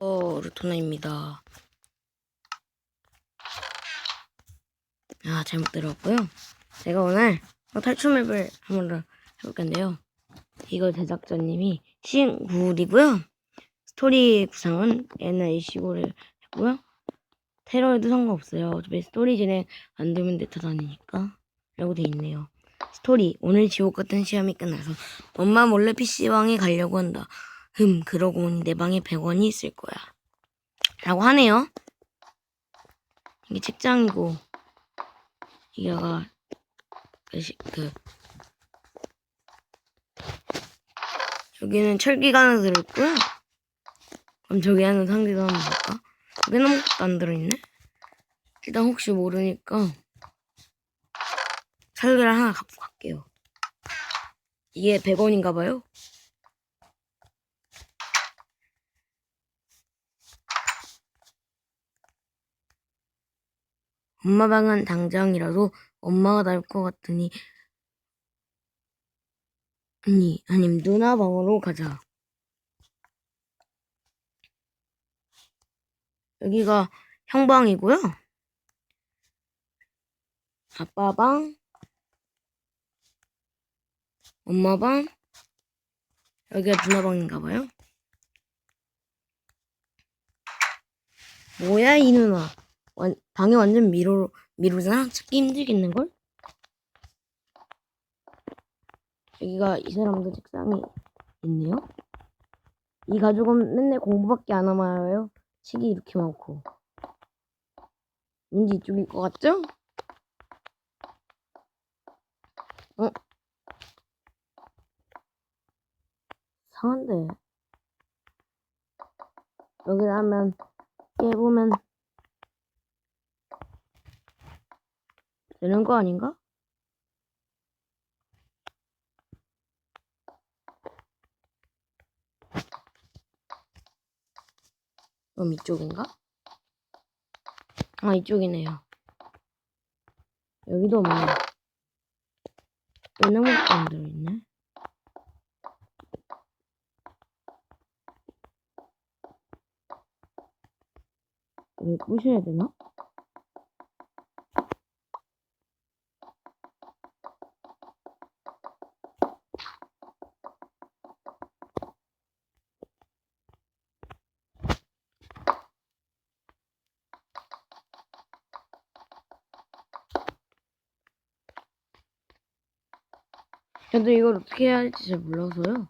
어, 루토나입니다. 아, 잘못 들었고요. 제가 오늘 탈출 맵을 한번 해볼 건데요. 이거 제작자님이 C9이고요. 스토리 구상은 NAC9를 했고요. 테러에도 상관없어요. 어차피 스토리 진행 안 되면 내타 다니니까. 라고 돼 있네요. 스토리 오늘 지옥 같은 시험이 끝나서 엄마 몰래 PC방에 가려고 한다. 흠 그러고 보니 내 방에 100원이 있을 거야. 라고 하네요. 이게 책장이고 이게가 그, 여기는 하나 들어있고요. 그럼 저기 하는 상자도 한번 볼까? 여기는 아무것도 안 들어있네? 일단 혹시 모르니까 살개를 하나 갖고 갈게요. 이게 100원인가 봐요. 엄마 방은 당장이라도 엄마가 나올 것 같으니 아니 아님 누나 방으로 가자. 여기가 형 방이고요. 아빠 방, 엄마 방, 여기가 누나 방인가 봐요. 뭐야 이 누나? 완, 방이 완전 미로 미로잖아. 찾기 힘들겠는 걸? 여기가 이 사람들 책상이 있네요. 이 가족은 맨날 공부밖에 안 하마요. 책이 이렇게 많고. 왠지 이쪽일 것 같죠? 어? 상한데. 여기를 하면 깨보면 되는 거 아닌가? 그럼 이쪽인가? 아 이쪽이네요. 여기도 없네. 것도 안 들어있네. 이거 부셔야 되나? 근데 이걸 어떻게 해야 할지 잘 몰라서요.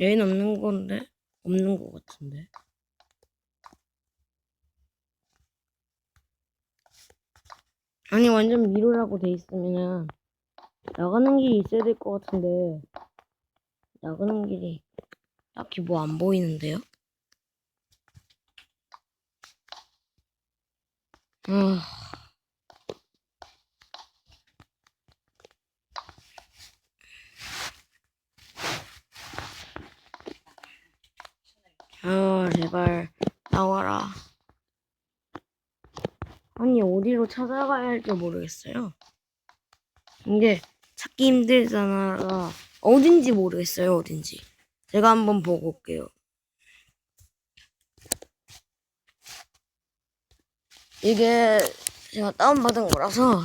얘는 없는 건데? 없는 것 같은데. 아니 완전 미로라고 돼 있으면 나가는 길이 있어야 될 것 같은데 나가는 길이 딱히 뭐 안 보이는데요? 아 아, 제발 나와라. 아니 어디로 찾아가야 할지 모르겠어요. 이게 찾기 힘들잖아가 어딘지 모르겠어요 어딘지. 제가 한번 보고 올게요. 이게 제가 다운받은 거라서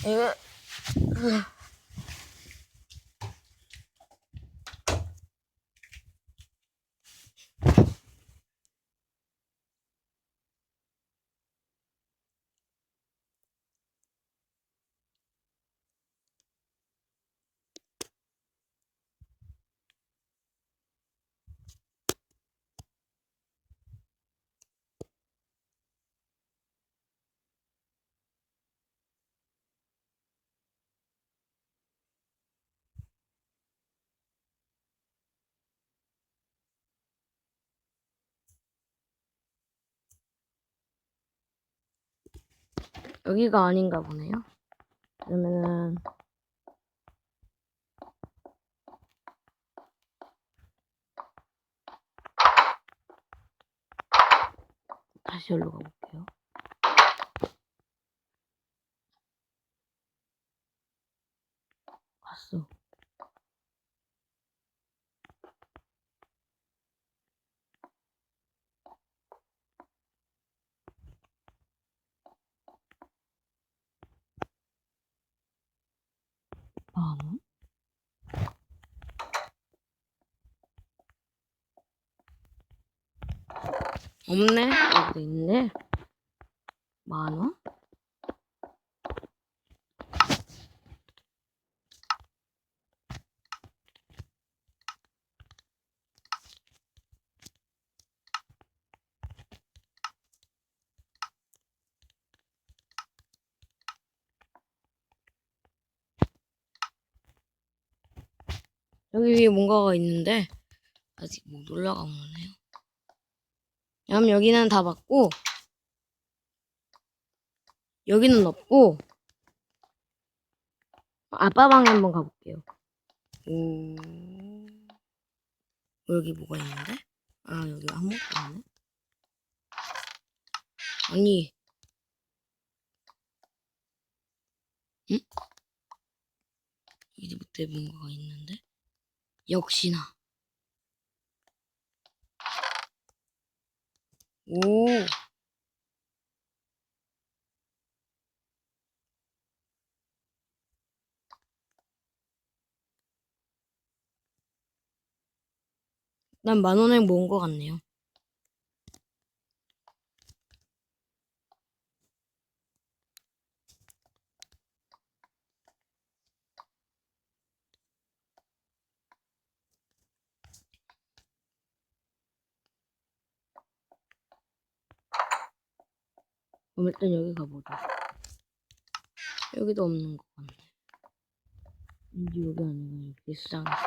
이게 여기가 아닌가 보네요. 그러면은 다시 여기로 가볼게요. 갔어. 만 원? 없네. 여기도 있네. 만 원? 여기 위에 뭔가가 있는데 아직 못 올라가 보네요. 그럼 여기는 다 맞고 여기는 없고 아빠 방에 한번 가볼게요. 오 어, 여기 뭐가 있는데? 아 여기 아무것도 없네. 아니 응? 여기 밑에 뭔가가 있는데? 역시나 오 난 만 원에 모은 것 같네요. 그럼 일단 여기 가보자. 여기도 없는 것 같네. 왠지 여기 아니면 수장했어.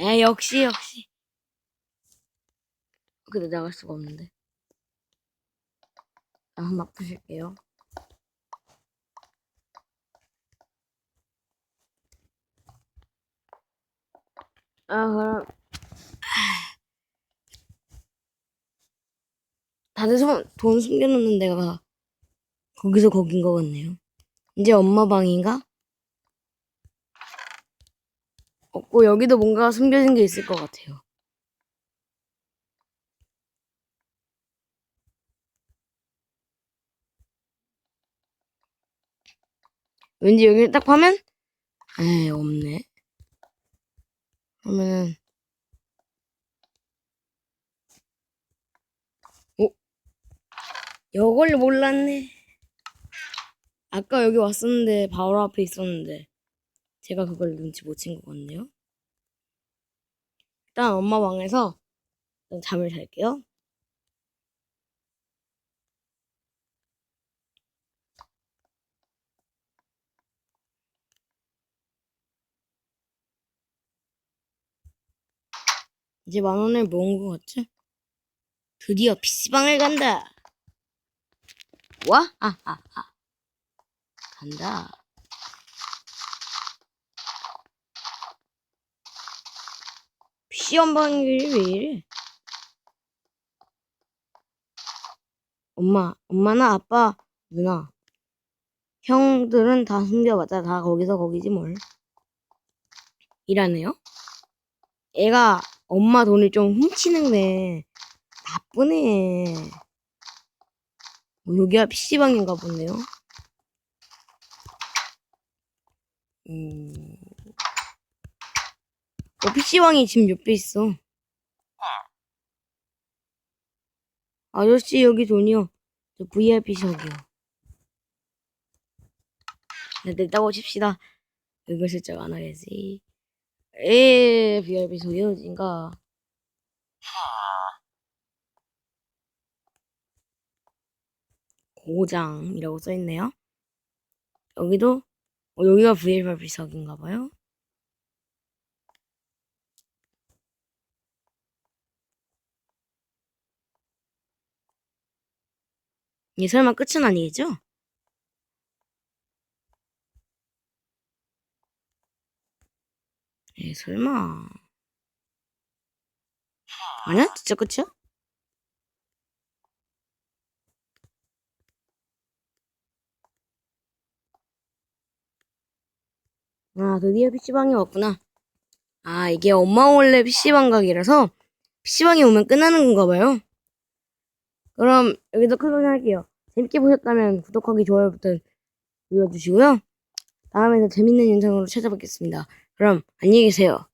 에 역시 역시. 근데 나갈 수가 없는데. 아, 한번 부실게요. 아, 그럼. 다들 손, 돈 숨겨놓는 데가 거기서 거긴 것 같네요. 이제 엄마 방인가? 없고, 여기도 뭔가 숨겨진 게 있을 것 같아요. 왠지 여기 딱 파면 에이 없네. 그러면은 오 이걸 몰랐네. 아까 여기 왔었는데 바로 앞에 있었는데 제가 그걸 눈치 못 챈 것 같네요. 일단 엄마 방에서 잠을 잘게요. 이제 만 원을 모은 것 같지? 드디어 PC방을 간다. 와? 아, 아, 아. 간다. PC 연방률이 왜 이래? 엄마, 엄마나 아빠, 누나. 형들은 다 숨겨봤자 다 거기서 거기지 뭘. 이라네요? 애가 엄마 돈을 좀 훔치는데 나쁘네. 뭐 여기가 PC방인가 보네요. 음. 어, PC방이 지금 옆에 있어. 아저씨 여기 돈이요. 저 VIP석이요. 네, 냈다고 칩시다. 이걸 슬쩍 안 하겠지. 에 VIP석이요, 어딘가. 고장이라고 써있네요. 여기도 어, 여기가 V1발 비석인가봐요. 이 설마 끝은 아니겠죠? 예, 설마. 아니야? 진짜 끝이야? 아, 드디어 PC방이 왔구나. 아, 이게 엄마 몰래 PC방 가기라서 PC방에 오면 끝나는 건가 봐요. 그럼 여기서 클로징 할게요. 재밌게 보셨다면 구독하기, 좋아요 버튼 눌러주시고요. 다음에 더 재밌는 영상으로 찾아뵙겠습니다. 그럼 안녕히 계세요.